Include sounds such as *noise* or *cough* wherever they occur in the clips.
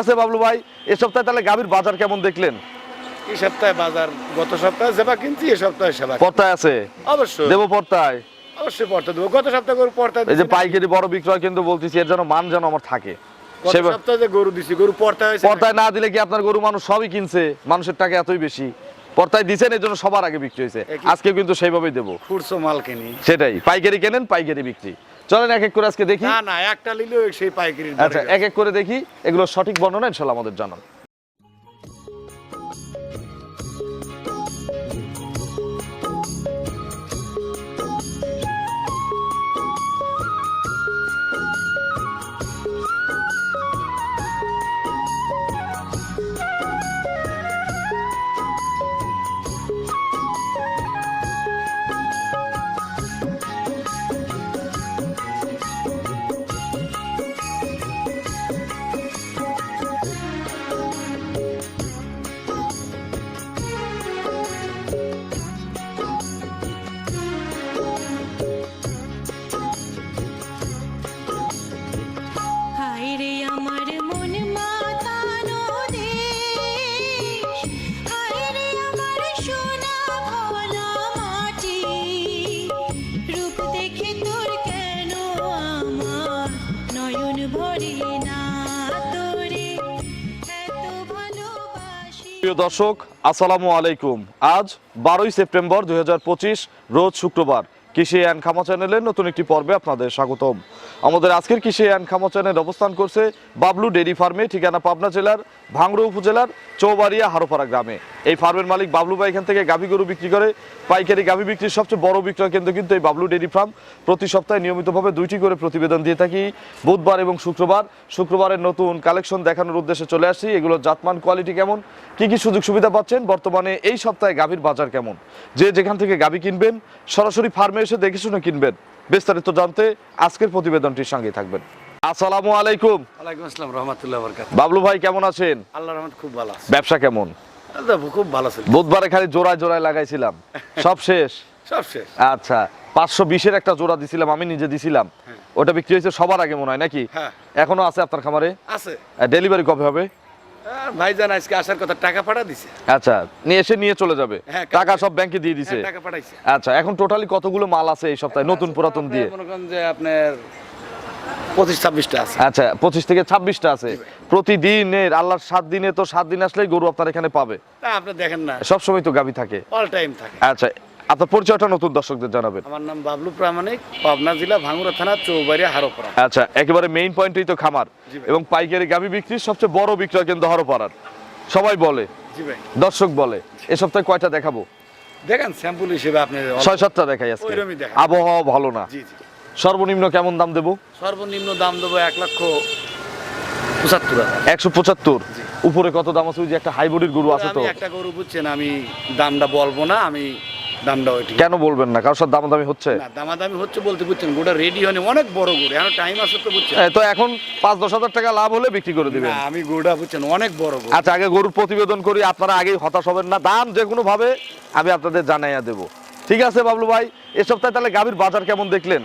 আছে বাবলু ভাই? এ সপ্তাহে তাহলে গাভীর বাজার কেমন দেখলেন? এই সপ্তাহে বাজার গত সপ্তাহে সেবা কিনছি এই সপ্তাহে সেবা পর্তায় আছে? অবশ্যই। দেবো পর্তায়? অবশ্যই পড়তে দেবো। গত সপ্তাহে গরু পড়তে এই যে পাইকারি বড় বিক্রয় কিন্তু বলতেছি এর যেন মান যেন আমার থাকে। গত সপ্তাহে যে গরু দিছি গরু হয়েছে। পর্তায় না দিলে কি আপনার গরু মানুষ সবই কিনছে? মানুষের টাকা এতই বেশি। পর্তায় দিছেন এর জন্য সবার আগে বিক্রি হয়েছে। আজকে কিন্তু সেইভাবেই দেবো। খুরসো মাল কিনি। সেটাই। পাইকারি কেনেন পাইকারি বিক্রি। চলেন এক এক করে আজকে দেখি। না না একটা নিলেও সেই পাইকারি আচ্ছা এক এক করে দেখি। এগুলো সঠিক বর্ণনা ইনশাল্লাহ আমাদের জানান। প্রিয় দর্শক আসসালামু আলাইকুম। আজ বারোই সেপ্টেম্বর দুই হাজার পঁচিশ রোজ শুক্রবার। কৃষি অ্যান্ড খামা চ্যানেলের নতুন একটি পর্বে আপনাদের স্বাগতম। আমাদের আজকের কৃষি অ্যান্ড খামা চ্যানেল অবস্থান করছে বাবলু ডেরি ফার্মে, ঠিকানা পাবনা জেলার ভাঙড়া উপজেলার চৌবাড়িয়া হারোপাড়া গ্রামে। এই ফার্মের মালিক বাবলু ভাই এখান থেকে গাভী গরু বিক্রি করে পাইকারি গাভী বিক্রির সবচেয়ে বড় বিক্রয় কেন্দ্র কিন্তু এই বাবলু ডেরি ফার্ম। প্রতি সপ্তাহে নিয়মিতভাবে দুইটি করে প্রতিবেদন দিয়ে থাকি। বুধবার এবং শুক্রবার, শুক্রবারের নতুন কালেকশন দেখানোর উদ্দেশ্যে চলে আসছি। এগুলোর জাতমান, কোয়ালিটি কেমন? কি কি সুযোগ সুবিধা পাচ্ছেন? বর্তমানে এই সপ্তাহে গাভীর বাজার কেমন? যে যেখান থেকে গাভী কিনবেন, সরাসরি ফার্মে এসে দেখে শুনে কিনবেন? বিস্তারিত জানতে আজকের প্রতিবেদনটির সঙ্গে থাকবেন। আসসালামু আলাইকুম। ওয়ালাইকুম আসসালাম রহমতুল্লাহ বরকাত বাবলু ভাই কেমন আছেন? আল্লাহ রহমত খুব ভালো আছে। ব্যবসা কেমন? খুব ভালো ছিল বুধবারে খালি জোড়ায় জোড়ায় লাগাইছিলাম। সব শেষ? সব শেষ। আচ্ছা পাঁচশো বিশের একটা জোড়া দিছিলাম আমি নিজে দিছিলাম। ওটা বিক্রি হয়েছে সবার আগে মনে হয় নাকি? হ্যাঁ। এখনও আছে আপনার খামারে? আছে। ডেলিভারি কবে হবে? ভাইজান আজকে আসার কথা টাকা পাঠা দিছে। আচ্ছা নিয়ে এসে নিয়ে চলে যাবে। হ্যাঁ, টাকা সব ব্যাংকে দিয়ে দিছে। হ্যাঁ, টাকা পাঠাইছে। আচ্ছা এখন টোটালি কতগুলো মাল আছে এই সপ্তাহে? নতুন পুরাতন দিয়ে। মনে করেন যে আপনার পঁচিশ ছাব্বিশটা আছে। আচ্ছা পঁচিশ থেকে ছাব্বিশটা আছে। প্রতিদিনের আল্লাহর সাত দিনে তো সাত দিন আসলেই গরু আপনার এখানে পাবে। আপনি দেখেন না। সবসময় তো গাভী থাকে। অল টাইম থাকে। আচ্ছা আপনার পরিচয়টা নতুন দর্শকদের জানাবেন। আমার নাম বাবলু প্রামাণিক পাবনা জেলা ভাঙ্গুরা থানা চৌবাড়িয়া হারোপাড়া। আচ্ছা একেবারে মেইন পয়েন্টই তো খামার এবং পাইকারি বিক্রির সবচেয়ে বড় বিক্রয় কেন্দ্র হরপাড়ার। সবাই বলে দর্শক বলে এ সপ্তাহে কয়টা দেখাবো? দেখেন স্যাম্পল হিসেবে আপনি ছয় সাতটা দেখাই আজকে। আবহাওয়া ভালো না। সর্বনিম্ন কেমন দাম দেবো? সর্বনিম্ন দাম দেবো এক লক্ষ পঁচাত্তর একশো পঁচাত্তর। উপরে কত দাম আছে? ওই যে একটা হাইব্রিড গরু আছে তো। একটা গরু বুঝছেন আমি দামটা বলব না আমি কেন বলবেন না? কারোর সাথে দামাদামি হচ্ছে? না দামাদামি হচ্ছে বলতে বুঝছেন গোটা রেডি হয়নি অনেক বড় গরু এখন টাইম আছে তো বুঝছেন। তো এখন পাঁচ দশ হাজার টাকা লাভ হলে বিক্রি করে দিবেন। আমি বুঝছেন অনেক বড় গরু আচ্ছা আগে গরুর প্রতিবেদন করি আপনারা আগেই হতাশ হবেন না। দাম যে কোনো ভাবে আমি আপনাদের জানাইয়া দেব। ঠিক আছে বাবলু ভাই? এ সপ্তাহে তাহলে গাভীর বাজার কেমন দেখলেন?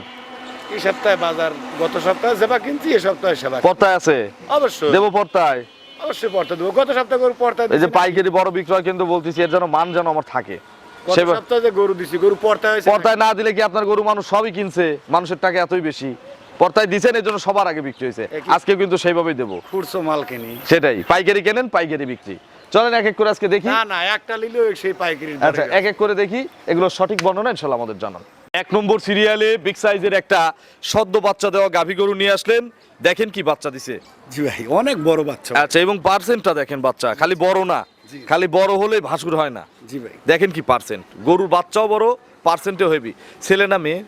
এই সপ্তাহে বাজার গত সপ্তাহে সেবা কিনছি এই সপ্তাহে সেবা পর্তায় আছে? অবশ্যই। দেবো পর্তায় অবশ্যই পড়তে দেবো। গত সপ্তাহে পড়তে এই যে পাইকারি বড় বিক্রয় কিন্তু বলতেছি এর যেন মান যেন আমার থাকে। গরু দিছি গরু পড়তে পর্তায় না দিলে কি আপনার গরু মানুষ সবই কিনছে? মানুষের টাকা এতই বেশি। পর্তায় দিছেন এর জন্য সবার আগে বিক্রি হয়েছে। আজকে কিন্তু সেইভাবেই দেবো। খুরসো মাল কিনি। সেটাই পাইকারি কেনেন পাইকারি বিক্রি। চলেন এক এক করে আজকে দেখি। না না একটা নিলেও সেই পাইকারি আচ্ছা এক এক করে দেখি। এগুলো সঠিক বর্ণনা ইনশাল্লাহ আমাদের জানান। এক নম্বর সিরিয়ালে বিগ সাইজের একটা সদ্য বাচ্চা দেওয়া গাভী গরু নিয়ে আসলেন। দেখেন কি বাচ্চা দিছে। জি ভাই অনেক বড় বাচ্চা। আচ্ছা এবং পার্সেন্টটা দেখেন বাচ্চা। খালি বড় না। খালি বড় হলে ভাসুর হয় না। জি ভাই। দেখেন কি পার্সেন্ট গরুর বাচ্চাও বড় পার্সেন্টে হেভি ছেলে না মেয়ে?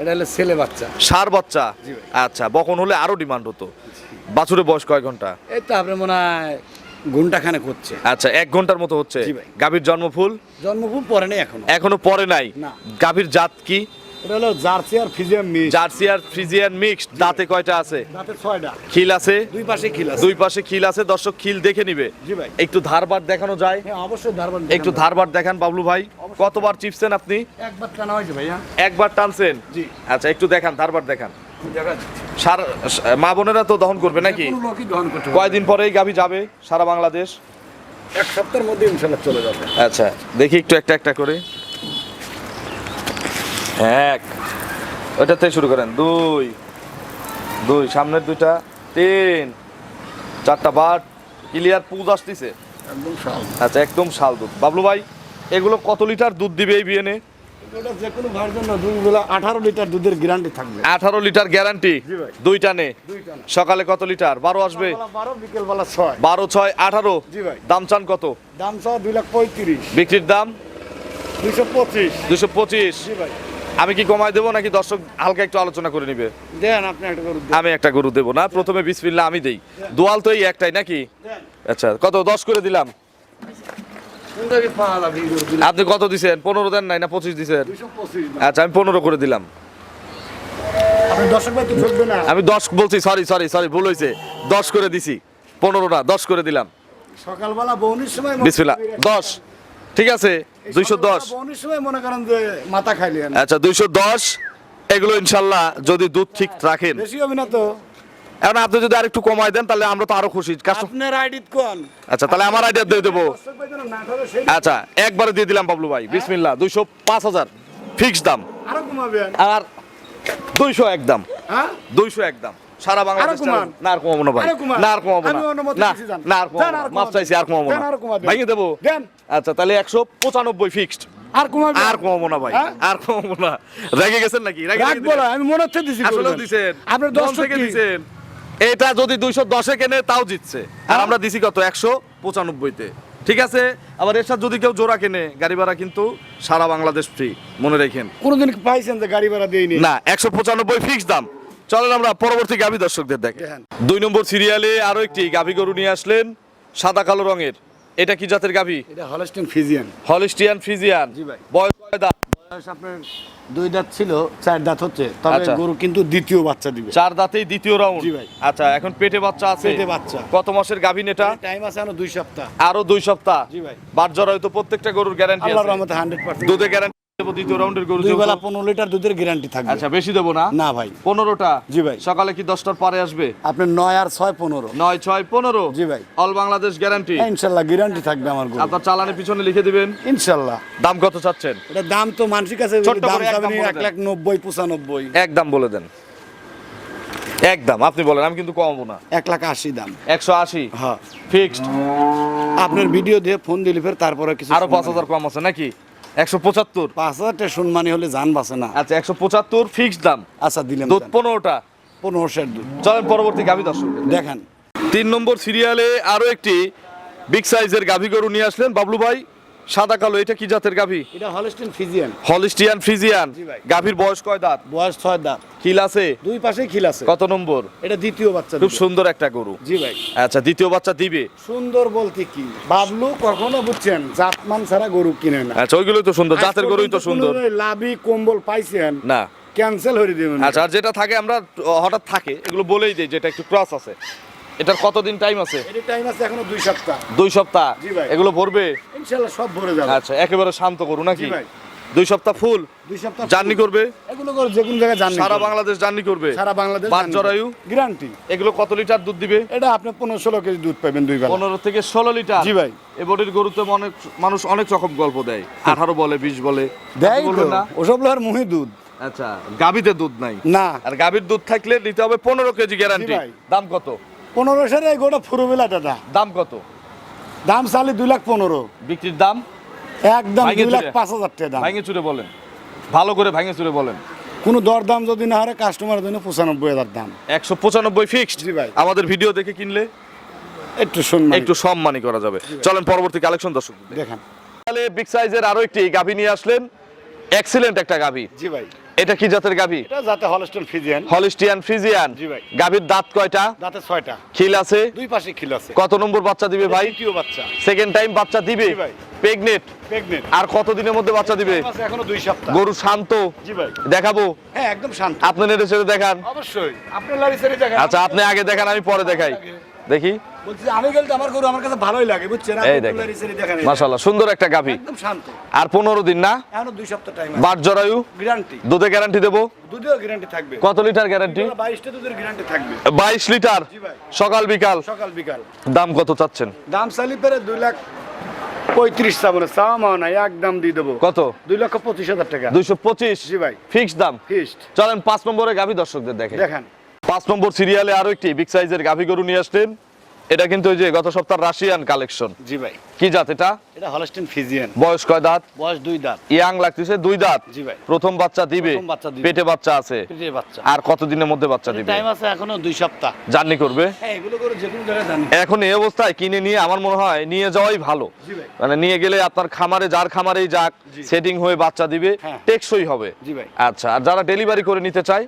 এটা হলো ছেলে বাচ্চা। সার বাচ্চা? আচ্ছা বকন হলে আরও ডিমান্ড হতো। বাছুরের বয়স কয় ঘণ্টা? এই তো আপনার মনে হয় ঘণ্টা খানে করছে আচ্ছা এক ঘণ্টার মতো হচ্ছে। গাভীর জন্মফুল? জন্মভূম পরে নেই এখনও। এখনও পরে নাই। গাভীর জাত কি? এটা হলো জার্সি আর ফিজিয়াম মিক্স। জার্সি আর ফ্রিজিয়ান মিক্সড দাঁতে কয়টা আছে? দাঁতে ছয়টা। খিল আছে? দুই পাশে খিল আছে। দুই পাশে খিল আছে দর্শক খিল দেখে নিবে। জি ভাই। একটু ধারবার দেখানো যায়? হ্যাঁ অবশ্যই ধারবান একটু ধারবার দেখান বাবলু ভাই। কতবার চিপছেন আপনি? একবার টানা হয়েছে ভাইয়া। একবার টানছেন? জি। আচ্ছা একটু দেখান ধারবার দেখান। সারা মা বোনেরা তো দহন করবে নাকি? কয়দিন পরেই গাভী যাবে সারা বাংলাদেশ? এক সপ্তাহের মধ্যে ইনশাল্লাহ চলে যাবে। আচ্ছা দেখি একটু একটা একটা করে। এক। ওইটা থেকে শুরু করেন। দুই। দুই সামনের দুইটা। তিন। চারটা বাট। ক্লিয়ার পুজ আসতেছে। একদম আচ্ছা একদম শাল দুধ। বাবলু ভাই এগুলো কত লিটার দুধ দিবে এই বিয়েনে যে কোনো ভাইয়ের জন্য দুই বেলা আঠারো লিটার দুধের গ্যারান্টি থাকবে। আঠারো লিটার গ্যারান্টি জি ভাই। দুইটা নে। সকালে কত লিটার? বারো আসবে? বারো ছয়। বারো ছয় আঠারো? দাম চান কত? দাম সহ দুই লাখ পঁয়ত্রিশ। বিক্রির দাম? দুইশো পঁচিশ। দুশো পঁচিশ। ভাই। আমি কি কমাই দেবো নাকি দর্শক হালকা একটু আলোচনা করে নিবে? দেন আপনি একটা দেন। আমি একটা গরু দেবো না প্রথমে বিসমিল্লা আমি দেই। দোয়াল তো এই একটাই নাকি? আচ্ছা কত? দশ করে দিলাম? আপনি কত দিছেন? পনেরো দেন নাই না পঁচিশ দিছেন। আচ্ছা আমি পনেরো করে দিলাম। আমি দশ বলছি সরি সরি সরি ভুল হয়েছে দশ করে দিছি। পনেরো না দশ করে দিলাম। সকালবেলা বৌনির সময় বিসমিল্লা দশ। ঠিক আছে দুইশো দশ। সময় মনে করেন যে মাথা খাইলেন। আচ্ছা দুইশো দশ এগুলো ইনশাল্লাহ যদি দুধ ঠিক রাখেন। বেশি হবে না তো? এখন আপনি যদি আরেকটু কমাই দেন তাহলে আমরা তো আরও খুশি। আপনার আইডিত কোন? আচ্ছা তাহলে আমার আইডিয়া দিয়ে দেবো। আচ্ছা একবারে দিয়ে দিলাম বাবলু ভাই। বিসমিল্লা দুইশো পাঁচ হাজার ফিক্স দাম। আরও কমাবেন। আর দুইশো একদম হ্যাঁ? দুইশো একদম সারা বাংলাদেশ না আর কমাবো না ভাই। না আর কমাবো না। না দিছি যান। না আর কমাবো মাপ চাইছি আর কমাবো না। আরও কমান দেন। ভাঙিয়ে দেবো? আচ্ছা তাহলে একশো পঁচানব্বই ফিক্সড আর কমাবেন আর কমাবো না ভাই? আর কমাবো না। রেগে গেছেন নাকি? রেগে রেগে রাখব না আমি মনে হচ্ছে দিছি আসলেও দিছেন। আপনার থেকে দিছেন। এটা যদি দুইশো দশে কেনে তাও জিতছে। আর হ্যাঁ? আমরা দিছি কত? একশো পঁচানব্বইতে। ঠিক আছে? আবার এর সাথে যদি কেউ জোড়া কেনে গাড়ি ভাড়া কিন্তু সারা বাংলাদেশ ফ্রি মনে রাখেন। কোনোদিন পাইছেন যে গাড়ি ভাড়া দেয়নি? না একশো পঁচানব্বই ফিক্স দাম। চলেন আমরা পরবর্তী গাভী দর্শকদের দেখে দেখেন। দুই নম্বর সিরিয়ালে আরও একটি গাভী গরু নিয়ে আসলেন সাদা কালো রঙের এটা কি জাতের গাভী এটা হলস্টিন ফিজিয়ান হলিস্টিয়ান জি ভাই। বয়স কয় দাঁত? বয়স আপনার দুই দাঁত ছিল চার দাঁত হচ্ছে তবে আচ্ছা। গরু কিন্তু দ্বিতীয় বাচ্চা দিবে চার দাঁতেই দ্বিতীয় রাউন্ড জি ভাই। আচ্ছা এখন পেটে বাচ্চা আছে পেটে বাচ্চা। কত মাসের গাভীন এটা টাইম আছে এখনও দুই সপ্তাহ আরও দুই সপ্তাহ জি ভাই। বাট জরা হয়তো প্রত্যেকটা গরুর গ্যারান্টি আল্লাহর রহমতে হান্ড্রেড পার্সেন্ট দুধে গ্যারান্টি দ্বিতীয় রাউন্ডের গরু দুই বেলা পনেরো লিটার দুধের গ্যারান্টি থাকবে। আচ্ছা বেশি দেবো না? না ভাই। পনেরোটা? জি ভাই। সকালে কি দশটার পরে আসবে? আপনার নয় আর ছয় পনেরো। নয় ছয় পনেরো? জি ভাই। অল বাংলাদেশ গ্যারান্টি হ্যাঁ, গ্যারান্টি থাকবে আমার গরু। আপনার চালানের পিছনে লিখে দিবেন? ইনশাল্লাহ। দাম কত চাচ্ছেন? এটা দাম তো মানসিক আছে দাম করে এক যাবে দাম না বলে এক দেন। লাখ নব্বই পঁচানব্বই। একদম বলে দেন। একদম আপনি বলেন আমি কিন্তু কমাবো না। এক লাখ আশি দাম। একশো আশি? হ্যাঁ। ফিক্সড আপনার ভিডিও দিয়ে ফোন দিলে ফের তারপরে কিছু আরও পাঁচ হাজার কম আছে নাকি? একশো পঁচাত্তর। পাঁচ হাজার টাকা সম্মানী হলে জান বাসে না। আচ্ছা একশো পঁচাত্তর ফিক্সড দাম। আচ্ছা দিলাম দুধ পনেরোটা। পনেরো দুধ। চলেন পরবর্তী গাভী দর্শক দেখেন। তিন নম্বর সিরিয়ালে আরও একটি বিগ সাইজের গাভী গরু নিয়ে আসলেন বাবলু ভাই। সাদা কালো এটা কি জাতের গাভী? এটা হলস্টিন ফিজিয়ান হলিস্টিয়ান ফ্রিজিয়ান গাভীর বয়স কয় দাঁত? বয়স ছয় দাঁত। খিল আছে? দুই পাশেই খিল আছে। কত নম্বর? এটা দ্বিতীয় বাচ্চা খুব সুন্দর একটা গরু। জি ভাই। আচ্ছা দ্বিতীয় বাচ্চা দিবে? সুন্দর বলতে কি? বাবলু কখনো বুঝছেন জাতমান ছাড়া গরু কিনে না। আচ্ছা ওইগুলোই তো সুন্দর। জাতের গরুই তো সুন্দর। লাভি কম্বল পাইছেন না। ক্যান্সেল হয়ে দিবেন। আচ্ছা আর যেটা থাকে আমরা হঠাৎ থাকে এগুলো বলেই দিই যেটা একটু ক্রস আছে। এটার কতদিন টাইম আছে? এটি টাইম আছে এখনও দুই সপ্তাহ। দুই সপ্তাহ? জি ভাই। এগুলো ভরবে? ইনশাল্লাহ সব ভরে যাবে। আচ্ছা একেবারে শান্ত করু নাকি? জি ভাই। দুই সপ্তাহ ফুল? দুই সপ্তাহ জার্নি করবে? এগুলো করে যে কোনো জায়গায় জার্নি সারা বাংলাদেশ জার্নি করবে? সারা বাংলাদেশ বাদ জরায়ু? গ্যারান্টি এগুলো কত লিটার দুধ দিবে? এটা আপনি পনেরো ষোলো কেজি দুধ পাবেন দুই বেলা। পনেরো থেকে ষোলো লিটার? জি ভাই। এ বডির গরুতে অনেক মানুষ অনেক রকম গল্প দেয়। আঠারো বলে বিশ বলে। দেয় না? ওসব লোহার মুহি দুধ। আচ্ছা গাবিতে দুধ নাই? না। আর গাভীর দুধ থাকলে নিতে হবে পনেরো কেজি গ্যারান্টি দাম কত? পনেরো এই গোটা ফুরোবেলা দাদা দাম কত? দাম চালি দুই লাখ পনেরো। বিক্রির দাম? একদম দুই লাখ পাঁচ হাজার টাকা দাম। ভাঙে চুরে বলেন। ভালো করে ভাঙে চুরে বলেন। কোনো দর দাম যদি না হারে কাস্টমারের জন্য পঁচানব্বই হাজার দাম। একশো পঁচানব্বই ফিক্সড জি ভাই। আমাদের ভিডিও দেখে কিনলে একটু শুনবেন একটু সম্মানই করা যাবে। চলেন পরবর্তী কালেকশন দর্শক। দেখেন। তাহলে বিগ সাইজের আরও একটি গাভী নিয়ে আসলেন। এক্সিলেন্ট একটা গাভী। জি ভাই। এটা কি জাতের গাভী এটা হলস্টন ফিজিয়ান হলিস্টিয়ান ফ্রিজিয়ান। জি ভাই। গাভীর দাঁত কয়টা? যাতে ছয়টা। খিল আছে? দুই পাশে খিল আছে। কত নম্বর বাচ্চা দিবে ভাই? দ্বিতীয় বাচ্চা। সেকেন্ড টাইম বাচ্চা দিবে? জি ভাই। প্রেগনেট প্রেগনেন্ট আর কত দিনের মধ্যে বাচ্চা দিবে? এখনও দুই সপ্তাহ। গরু শান্ত? জি ভাই। দেখাবো? হ্যাঁ একদম শান্ত। আপনি নেড়ে ছেড়ে দেখান। অবশ্যই। আপনার লারি ছেড়ে দেখা আচ্ছা আপনি আগে দেখান আমি পরে দেখাই। দেখি। দেখেন। দেখেন সুন্দর একটা গাভী। আর পনেরো দিন না? বাট জরায়ু? দুধে গ্যারান্টি দেবো? কত লিটার গ্যারান্টি বাইশ লিটার? সকাল বিকাল? সকাল বিকাল। দাম কত চাচ্ছেন? দাম চালি পেরে দুই লাখ পঁয়ত্রিশ চাবো না চাওয়া মাও নাই একদম দিয়ে দেবো। কত? দুই লক্ষ পঁচিশ হাজার টাকা। দুইশো পঁচিশ? জি ভাই। ফিক্স দাম? চলেন পাঁচ নম্বরে গাভী দর্শকদের দেখে। দেখেন। পাঁচ নম্বর সিরিয়ালে আরও একটি বিগ সাইজের গাভী গরু নিয়ে আসলেন। এটা কিন্তু ওই যে গত সপ্তাহ রাশিয়ান কালেকশন জি ভাই। কি জাত এটা? এটা হলস্টিন ফিজিয়ান বয়স কয় দাঁত? বয়স দুই দাঁত। ইয়াং লাগতেছে দুই দাঁত। জি ভাই। প্রথম বাচ্চা দিবে প্রথম বাচ্চা দিবে। পেটে বাচ্চা আছে। পেটের বাচ্চা। আর কতদিনের মধ্যে বাচ্চা দিবে? টাইম আছে এখনও দুই সপ্তাহ। জার্নি করবে? হ্যাঁ এগুলো করে যে কোনো জায়গায় জানি এখন এই অবস্থায় কিনে নিয়ে আমার মনে হয় নিয়ে যাওয়াই ভালো। জি ভাই। মানে নিয়ে গেলে আপনার খামারে যার খামারেই যাক। সেটিং হয়ে বাচ্চা দিবে হ্যাঁ। টেকসই হবে। জি ভাই। আচ্ছা আর যারা ডেলিভারি করে নিতে চায়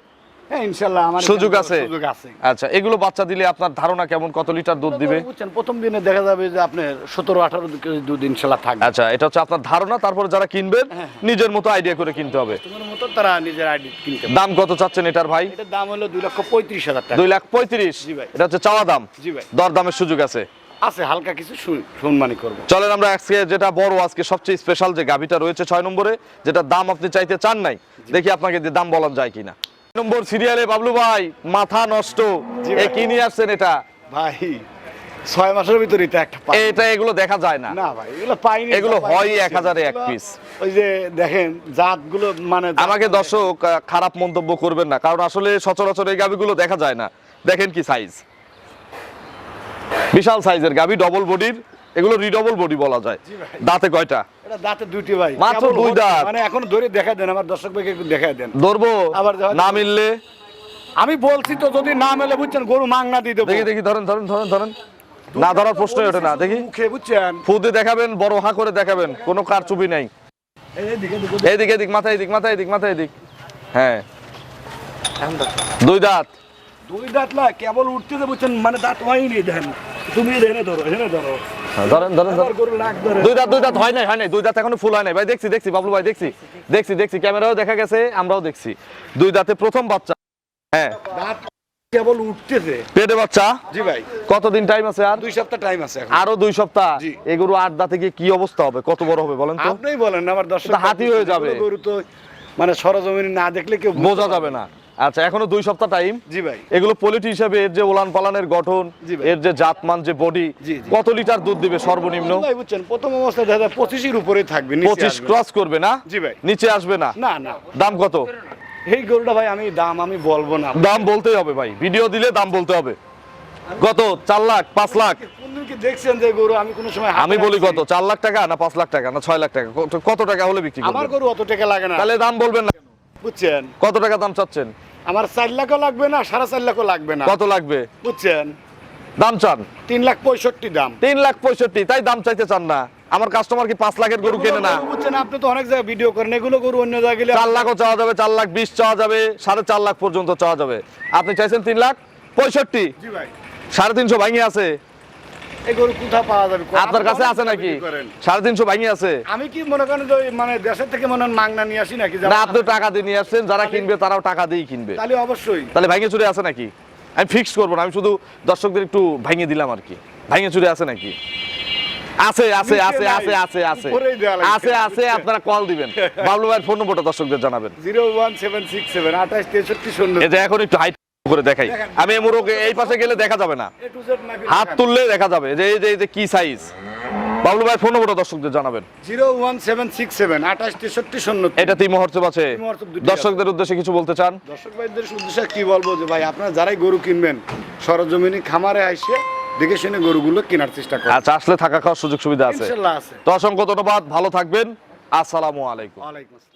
হ্যাঁ ইনশাল্লাহ আমার সুযোগ আছে। সুযোগ আছে। আচ্ছা এগুলো বাচ্চা দিলে আপনার ধারণা কেমন? কত লিটার দুধ দিবে? বুঝছেন প্রথম দিনে দেখা যাবে যে আপনার সতেরো আঠারো কেজি দুধ ইনশাল্লাহ থাকবে। আচ্ছা এটা হচ্ছে আপনার ধারণা তারপর যারা কিনবেন নিজের মতো আইডিয়া করে কিনতে হবে। তোমার মতো তারা নিজের আইডি কিনতে দাম কত চাচ্ছেন এটার ভাই? এটার দাম হলো লক্ষ হাজার টাকা। জি ভাই। এটা হচ্ছে চাওয়া দাম। জি ভাই। দর দামের সুযোগ আছে। আছে হালকা কিছু শুন- সম্মানই করব। চলেন আমরা আজকে যেটা বড় আজকে সবচেয়ে স্পেশাল যে গাভিটা রয়েছে ছয় নম্বরে যেটা দাম আপনি চাইতে চান নাই দেখি আপনাকে দাম বলা যায় কিনা। নম্বর সিরিয়ালে বাবলু ভাই মাথা নষ্ট। এ কি নিয়ে আসছেন এটা? ভাই ছয় মাসের ভিতরে এটা একটা এটা এগুলো দেখা যায় না। না ভাই এগুলো পাইনি এগুলো হয়। এক হাজারে এক পিস ওই যে দেখেন জাতগুলো মানে আমাকে দর্শক খারাপ মন্তব্য করবেন না কারণ আসলে সচরাচর এই গাভিগুলো দেখা যায় না। দেখেন কি সাইজ বিশাল সাইজের গাভি ডবল বডির এগুলো রিডবল বডি বলা যায়। দাঁতে কয়টা? দাঁতে দুইটি ভাই। মাত্র দুই দাঁত। মানে এখন ধরে দেখা দেন আমার দর্শক ভাইকে একটু দেখা দেন। ধরবো আবার না মিললে? আমি বলছি তো যদি না মেলে বুঝছেন গরু মাংনা দিয়ে দেবো দেখি দেখি ধরেন ধরেন ধরেন ধরেন। না ধরার প্রশ্নই ওঠে না দেখি। মুখে বুঝছেন? ফুদে দেখাবেন বড় হা করে দেখাবেন কোনো কার চুপি নাই এইদিকে এইদিক এদিক মাথা এদিক মাথা এদিক মাথা এদিক। হ্যাঁ। দুই দাঁত। দুই দাঁত না কেবল উঠতেছে বুঝছেন? মানে দাঁত হয়নি দেখেন। তুমি হেনে ধরো হেনে ধরো। হ্যাঁ, ধরেন ধরেন আবার ধরেন গরু নাক ধরে। দুই দাঁত দুই দাঁত হয় নাই হয় নাই। দুই দাঁত এখনও ফুল হয় নাই। ভাই দেখছি দেখছি বাবলু ভাই দেখছি। দেখছি দেখছি ক্যামেরাও দেখা গেছে আমরাও দেখছি। দুই দাঁতে প্রথম বাচ্চা। হ্যাঁ। কেবল উঠতেছে। পেটে বাচ্চা? জি ভাই। কতদিন টাইম আছে আর? দুই সপ্তাহ টাইম আছে আরও দুই সপ্তাহ। এগুলো আট দাঁতে গিয়ে কি অবস্থা হবে? কত বড় হবে বলেন তো? আপনিই বলেন আমার দর্শক হাতি হয়ে যাবে। এগুলো গরু তো মানে সরজমিনি না দেখলে কেউ বোঝা যাবে না। আচ্ছা এখনও দুই সপ্তাহ টাইম জি ভাই। এগুলো পলিটি হিসাবে এর যে ওলান পালানের গঠন। এর যে জাতমান যে বডি। কত লিটার দুধ দিবে সর্বনিম্ন? ভাই বুঝছেন প্রথম অবস্থায় যায় পঁচিশের উপরেই থাকবে পঁচিশ। ক্রস করবে না? জি ভাই। নিচে আসবে না? না না। দাম কত? এই গরুটা ভাই আমি দাম আমি বলব না। দাম বলতেই হবে ভাই। ভিডিও দিলে দাম বলতে হবে। কত? চার লাখ পাঁচ লাখ? দেখছেন যে গরু আমি কোনো সময় আমি বলি? কত? চার লাখ টাকা না পাঁচ লাখ টাকা না ছয় লাখ টাকা? কত- কত টাকা হলে বিক্রি আমার গরু অত টাকা লাগে না। তাহলে দাম বলবেন না বুঝছেন? কত টাকা দাম চাচ্ছেন? আমার চার লাখও লাগবে না সাড়ে চার লাখও লাগবে না। কত লাগবে? বুঝছেন? দাম চান? তিন লাখ পঁয়ষট্টি দাম। তিন লাখ পঁয়ষট্টি তাই দাম চাইতে চান না। আমার কাস্টমার কি পাঁচ লাখের গরু কেনে না? বুঝছেন আপনি তো অনেক জায়গায় ভিডিও করেন এগুলো গরু অন্য জায়গায় চার লাখও চাওয়া যাবে চার লাখ বিশ চাওয়া যাবে সাড়ে চার লাখ পর্যন্ত চাওয়া যাবে। আপনি চাইছেন তিন লাখ পঁয়ষট্টি? সাড়ে তিনশো ভাঙিয়ে আছে। এই গরু কোথা পাওয়া যাবে? আপনার কাছে আছে নাকি? সাড়ে তিনশো ভাঙি আছে। আমি কি মনে করেন মানে দেশের থেকে মনে হয় মাংনা নিয়ে আসি নাকি? না আপনি টাকা দিয়ে নিয়ে আসছেন যারা কিনবে তারাও টাকা দিয়েই কিনবে। তাহলে অবশ্যই। তাহলে ভাঙে চুরে আছে নাকি? আমি ফিক্স করব না আমি শুধু দর্শকদের একটু ভাঙে দিলাম আর কি। ভাঙে চুরে আছে নাকি? আছে আছে আছে আছে আছে আছে। আছে আছে আপনারা কল দিবেন। *laughs* বাবলু ভাইয়ের ফোন নম্বরটা দর্শকদের জানাবেন। Zero one seven six seven আঠাশ তেষট্টি শূন্য। এখন একটু হাইট করে দেখাই। আমি এই মুরগে এই পাশে গেলে দেখা যাবে না। হাত তুললে দেখা যাবে। যে এই যে এই যে কি সাইজ বাবলু ভাইয়ের ফোন নম্বরটা দর্শকদের জানাবেন। Zero one seven six seven আঠাশ তেষট্টি শূন্য এটা তিন আছে। দর্শকদের উদ্দেশ্যে কিছু বলতে চান? দর্শক ভাইদের উদ্দেশ্যে কি বলব যে ভাই আপনারা যারাই গরু কিনবেন সরজমিনি খামারে আসে দেখে শুনে গরুগুলো কেনার চেষ্টা করেন। আচ্ছা আসলে থাকা খাওয়ার সুযোগ সুবিধা আছে। তো অসংখ্য ধন্যবাদ ভালো থাকবেন। আসসালামু আলাইকুম। আসসালাম।